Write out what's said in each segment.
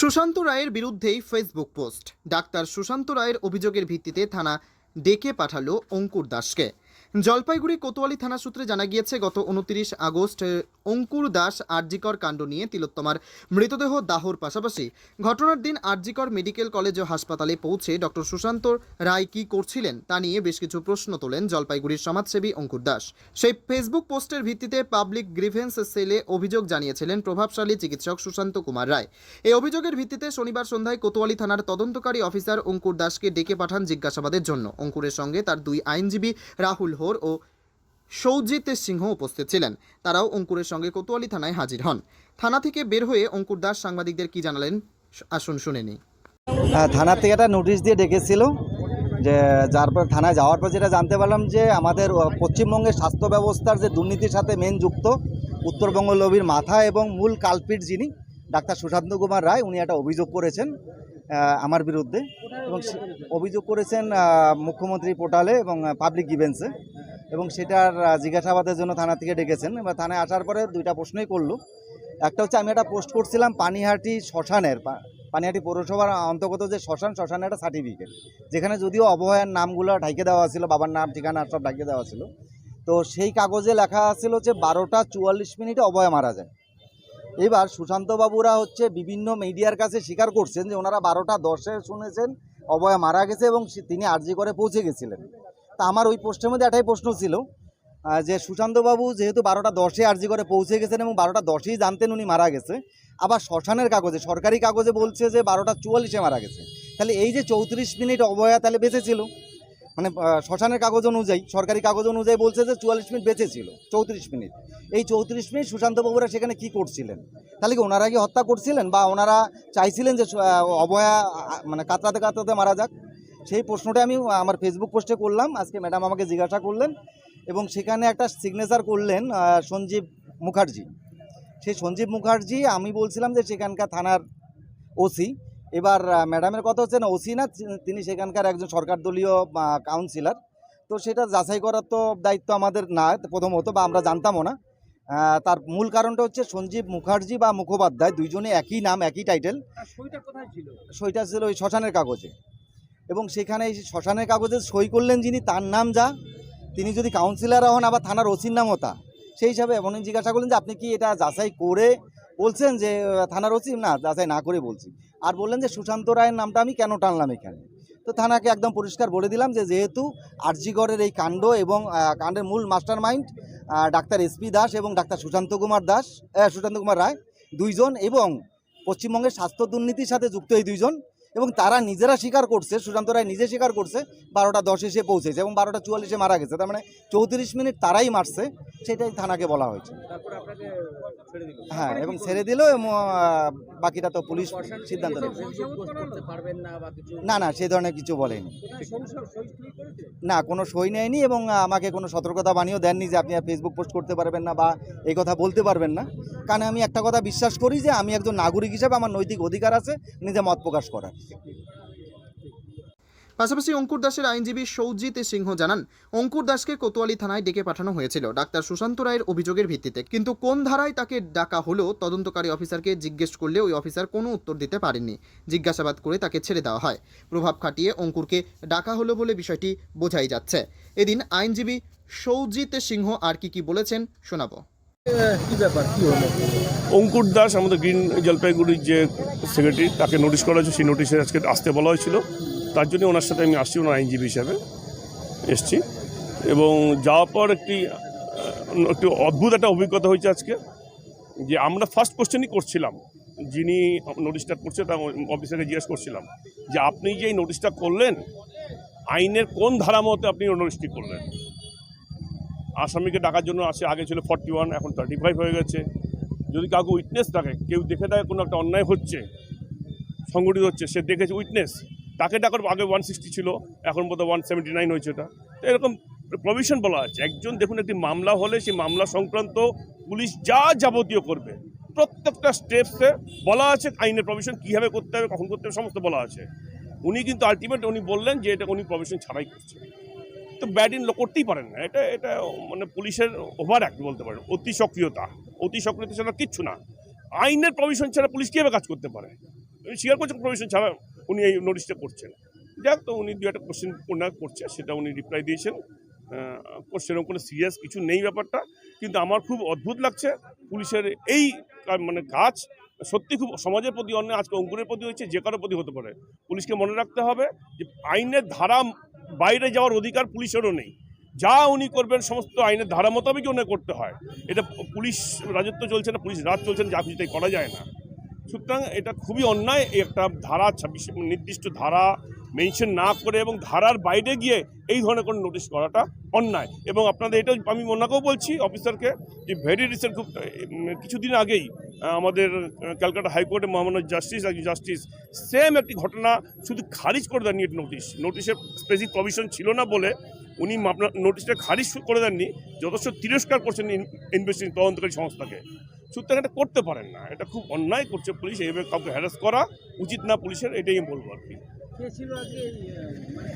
সুশান্ত রায়ের বিরুদ্ধেই Facebook post. Doctor Sushant রায়ের অভিযোগের ভিত্তিতে থানা ডেকে পাঠালো অঙ্কুর দাসকে। জলপাইগুড়ি কোতোয়ালি থানা সূত্রে জানা গিয়েছে, গত উনত্রিশ আগস্ট অঙ্কুর দাস আরজিকর কাণ্ড নিয়ে তিলোত্তমার মৃতদেহ দাহর পাশাপাশি ঘটনার দিন আরজিকর মেডিকেল কলেজ ও হাসপাতালে পৌঁছে ডক্টর সুশান্ত রায় কী করছিলেন তা নিয়ে বেশ কিছু প্রশ্ন তোলেন জলপাইগুড়ির সমাজসেবী অঙ্কুর দাস। সেই ফেসবুক পোস্টের ভিত্তিতে পাবলিক গ্রিভেন্স সেলে অভিযোগ জানিয়েছিলেন প্রভাবশালী চিকিৎসক সুশান্ত কুমার রায়। এই অভিযোগের ভিত্তিতে শনিবার সন্ধ্যায় কোতোয়ালি থানার তদন্তকারী অফিসার অঙ্কুর দাসকে ডেকে পাঠান জিজ্ঞাসাবাদের জন্য। অঙ্কুরের সঙ্গে তার দুই আইনজীবী রাহুল হোর ও সৌজিত সিংহ উপস্থিত ছিলেন। তারাও অঙ্কুরের সঙ্গে কোতোয়ালি থানায় হাজির হন। থানা থেকে বের হয়ে অঙ্কুর দাস সাংবাদিকদের কি জানালেন আসুন শুনে নিই। হ্যাঁ, থানা থেকে একটা নোটিশ দিয়ে ডেকেছিল যে যার পর থানায় যাওয়ার পর যেটা জানতে পারলাম যে আমাদের পশ্চিমবঙ্গের স্বাস্থ্য ব্যবস্থার যে দুর্নীতির সাথে মেন যুক্ত উত্তরবঙ্গ লবির মাথা এবং মূল কালপিট যিনি ডাক্তার সুশান্ত কুমার রায় উনি একটা অভিযোগ করেছেন আমার বিরুদ্ধে এবং অভিযোগ করেছেন মুখ্যমন্ত্রী পোর্টালে এবং পাবলিক গিভেন্সে এবং সেটার জিজ্ঞাসাবাদের জন্য থানা থেকে ডেকেছেন। এবার থানায় আসার পরে দুইটা প্রশ্নই করল। একটা হচ্ছে, আমি একটা পোস্ট করছিলাম পানিহাটি শ্মশানের পানিহাটি পৌরসভার অন্তর্গত যে শ্মশান, শ্মশানের একটা সার্টিফিকেট যেখানে যদিও অবহেয়ার নামগুলো ঢাকে দেওয়া ছিল বাবার নাম, ঠিকানা সব ঢাকে দেওয়া ছিল তো সেই কাগজে লেখা ছিল যে বারোটা চুয়াল্লিশ মিনিটে অবয়া মারা যায়। এবার সুশান্তবাবুরা হচ্ছে বিভিন্ন মিডিয়ার কাছে স্বীকার করছেন যে, ওনারা বারোটা দশে শুনেছেন অবয়া মারা গেছে এবং তিনি আর্জি করে পৌঁছে গেছিলেন। তা আমার ওই পোস্টের মধ্যে একটাই প্রশ্ন ছিল যে সুশান্তবাবু যেহেতু বারোটা দশে আর্জি করে পৌঁছে গেছেন এবং বারোটা দশেই জানতেন উনি মারা গেছে, আবার শ্মশানের কাগজে, সরকারি কাগজে বলছে যে বারোটা চুয়াল্লিশে মারা গেছে। তাহলে এই যে চৌত্রিশ মিনিট অবয়া তাহলে বেঁচে ছিল মানে শ্মশানের কাগজ অনুযায়ী, সরকারি কাগজ অনুযায়ী বলছে যে চুয়াল্লিশ মিনিট বেঁচে ছিল চৌত্রিশ মিনিট। এই চৌত্রিশ মিনিট সুশান্তবাবুরা সেখানে কি করছিলেন? তাহলে কি ওনারা কি হত্যা করছিলেন বা ওনারা চাইছিলেন যে অবয়া মানে কাতরাতে কাতরাতে মারা যাক? সেই প্রশ্নটা আমি আমার ফেসবুক পোস্টে করলাম। আজকে ম্যাডাম আমাকে জিজ্ঞাসা করলেন এবং সেখানে একটা সিগনেচার করলেন সঞ্জীব মুখার্জি। সেই সঞ্জীব মুখার্জি আমি বলছিলাম যে সেখানকার থানার ওসি। এবার ম্যাডামের কথা হচ্ছে না ওসি না তিনি সেখানকার একজন সরকার দলীয় কাউন্সিলর তো সেটা যাচাই করার তো দায়িত্ব আমাদের না প্রথমত বা আমরা জানতামও না। তার মূল কারণটা হচ্ছে সঞ্জীব মুখার্জি বা মুখোপাধ্যায় দুইজনে একই নাম একই টাইটেল সইটা ছিল ওই শ্মশানের কাগজে। এবং সেখানে এই শ্মশানের কাগজে সই করলেন যিনি, তার নাম যা। তিনি যদি কাউন্সিলর হন, আবার থানার ওসির নামও তা। সেই হিসাবে এমন জিজ্ঞাসা করলেন যে, আপনি কি এটা যাচাই করে বলছেন যে, থানার ওসি? না, যাচাই না করে বলছি। আর বললেন যে, সুশান্ত রায়ের নামটা আমি কেন টানলাম এখানে? তো থানাকে একদম পরিষ্কার বলে দিলাম যে, যেহেতু আরজিগড়ের এই কাণ্ড এবং কাণ্ডের মূল master mind doctor SP Das এবং ডাক্তার সুশান্ত কুমার দাস সুশান্ত কুমার রায়, দুইজন এবং পশ্চিমবঙ্গের স্বাস্থ্য দুর্নীতির সাথে যুক্ত এই দুইজন। এবং তারা নিজেরা স্বীকার করছে সুশান্ত রায় নিজে স্বীকার করছে বারোটা দশে এসে পৌঁছেছে এবং বারোটা চুয়াল্লিশে মারা গেছে। তার মানে চৌত্রিশ মিনিট তারাই মারছে সেটাই থানাকে বলা হয়েছে। হ্যাঁ এবং ছেড়ে দিল এবং বাকিটা তো পুলিশ সিদ্ধান্ত নেবে না না সেই ধরনের কিছু বলেনি। না কোনো সই নেয়নি এবং আমাকে কোনো সতর্কতা বানিয়েও দেননি যে আপনি আর ফেসবুক পোস্ট করতে পারবেন না বা এই কথা বলতে পারবেন না। কারণ আমি একটা কথা বিশ্বাস করি যে আমি একজন নাগরিক হিসেবে আমার নৈতিক অধিকার আছে নিজে মত প্রকাশ করার। পাশাপাশি অঙ্কুর দাসের আইনজীবী সৌজিত সিংহ জানান, অঙ্কুর দাসকে কোতোয়ালি থানায় ডেকে পাঠানো হয়েছিল ডাক্তার সুশান্ত রায়ের অভিযোগের ভিত্তিতে। কিন্তু কোন ধারায় তাকে ডাকা হলো তদন্তকারী অফিসারকে জিজ্ঞেস করলে ওই অফিসার কোনো উত্তর দিতে পারেননি। জিজ্ঞাসাবাদ করে তাকে ছেড়ে দেওয়া হয়। প্রভাব খাটিয়ে অঙ্কুরকে ডাকা হলো বলে বিষয়টি বোঝাই যাচ্ছে। এদিন আইনজীবী সৌজিত সিংহ আর কি কি বলেছেন শোনাবো। অঙ্কুর দাস, আমাদের গ্রিন জলপাইগুড়ির যে সেক্রেটারি তাকে নোটিশ করা হয়েছে। সেই নোটিশে আজকে আসতে বলা হয়েছিল। তার জন্য ওনার সাথে আমি আসছি, ওনার আইনজীবী হিসাবে এসছি। এবং যাওয়ার পর একটি একটু অদ্ভুত একটা অভিজ্ঞতা হয়েছে আজকে, যে আমরা ফার্স্ট কোশ্চেনই করছিলাম। যিনি নোটিশটা করছে, তার অফিসারকে জিজ্ঞেস করছিলাম যে, আপনি যে নোটিশটা করলেন, আইনের কোন ধারা মতে আপনি নোটিশটি করলেন? আসামিকে ডাকার জন্য আসে, আগে ছিল ফর্টি ওয়ান এখন থার্টি হয়ে গেছে। যদি কাউকে উইটনেস থাকে, কেউ দেখে থাকে কোনো একটা অন্যায় হচ্ছে সংগঠিত হচ্ছে, সে দেখেছে উইটনেস তাকে ডাকার আগে ওয়ান সিক্সটি ছিল, এখন বোধ ওয়ান সেভেন্টি নাইন হয়েছে এটা। তো এরকম প্রভিশন বলা আছে। একজন দেখুন একটি মামলা হলে, সেই মামলা সংক্রান্ত পুলিশ যা যাবতীয় করবে। প্রত্যেকটা স্টেপসে বলা আছে, আইনের প্রভিশন কীভাবে করতে হবে, কখন করতে হবে, সমস্ত বলা আছে। উনি কিন্তু আলটিমেট উনি বললেন যে এটা উনি প্রভিশন ছাড়াই করছে। তো ব্যাড ইন করতেই পারেন না। এটা এটা মানে পুলিশের ওভার অ্যাক্ট বলতে পারেন, অতি সক্রিয়তা। অতি সক্রিয়তা ছাড়া কিচ্ছু না। আইনের প্রভিশন ছাড়া পুলিশ কীভাবে কাজ করতে পারে? স্বীকার করছেন প্রভিশন ছাড়া উনি এই নোটিশটা করছেন। যাক, তো উনি দু একটা কোশ্চেন ওনার করছে, সেটা উনি রিপ্লাই দিয়েছেন। সেরকম কোনো সিরিয়াস কিছু নেই ব্যাপারটা, কিন্তু আমার খুব অদ্ভুত লাগছে, পুলিশের এই মানে কাজ সত্যি খুব সমাজের প্রতি অন্য আজকে অঙ্কুরের প্রতি হয়েছে, যে কারোর প্রতি হতে পারে। পুলিশকে মনে রাখতে হবে যে আইনের ধারা বাইরে যাওয়ার অধিকার পুলিশেরও নেই। যা উনি করবেন সমস্ত আইনের ধারা মোতাবেকই উনি করতে হয়। এটা পুলিশ রাজত্ব চলছে না, পুলিশ রাজ চলছে না, যা কিছু তাই করা যায় না। সুতরাং এটা খুবই অন্যায় একটা ধারা, ছাব্বিশ, নির্দিষ্ট ধারা মেনশন না করে এবং ধারার বাইরে গিয়ে এই ধরনের কোনো নোটিশ করাটা অন্যায়। এবং আপনাদের এটা আমি ওনাকেও বলছি, অফিসারকে, যে ভেরি রিসেন্ট খুব কিছুদিন আগেই আমাদের ক্যালকাটা হাইকোর্টে মোহাম্মদ জাস্টিস, একজন জাস্টিস, সেম একটি ঘটনা শুধু খারিজ করে দেননি নোটিশ। নোটিশের স্পেসিফিক প্রভিশন ছিল না বলে উনি আপনার নোটিশটা খারিজ করে দেননি, যথেষ্ট তিরস্কার করছেন ইনভেস্টিগেশন তদন্তকারী সংস্থাকে। সুতরাং এটা করতে পারেন না, এটা খুব অন্যায় করছে পুলিশ এইভাবে কাউকে হ্যারাস করা উচিত না পুলিশের, এটাই আমি বলব আর কি। মানে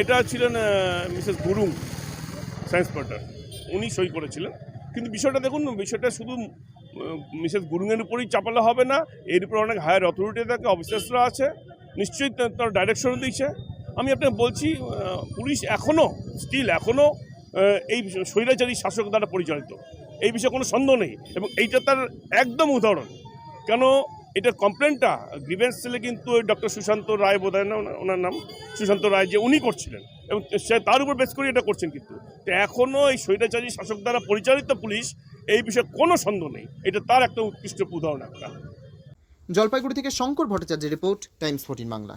এটা ছিলেন মিসেস গুরুং, সায়েন্স পার্টার। উনি সই করেছিলেন। কিন্তু বিষয়টা দেখুন, বিষয়টা শুধু মিসেস গুরুংয়ের উপরেই চাপালে হবে না, এর উপর অনেক হায়ার অথরিটি থাকে, অফিসার্সরা আছে, নিশ্চয়ই তার ডাইরেকশন দিয়েছে। আমি আপনাকে বলছি পুলিশ এখনও স্টিল এখনও এই স্বৈরাচারী শাসক দ্বারা পরিচালিত। এই বিষয়ে কোনো সন্দেহ নেই। এবং এইটা তার একদম উদাহরণ। কেন এটার কমপ্লেনটা গ্রিভেন্স সেলে কিন্তু ডক্টর সুশান্ত রায় বোধ না ওনার নাম, সুশান্ত রায় যে উনি করছিলেন। এবং সে তার উপর বেশ করে এটা করছেন কিন্তু। তো এখনও এই স্বৈরাচারী শাসক দ্বারা পরিচালিত পুলিশ এই বিষয়ে কোনো সন্দেহ নেই। এটা তার একটা উৎকৃষ্ট উদাহরণ একটা। জলপাইগুড়ি থেকে শঙ্কর ভট্টাচার্যের report, Times fourteen Bangla.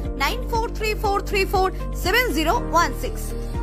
9434347016.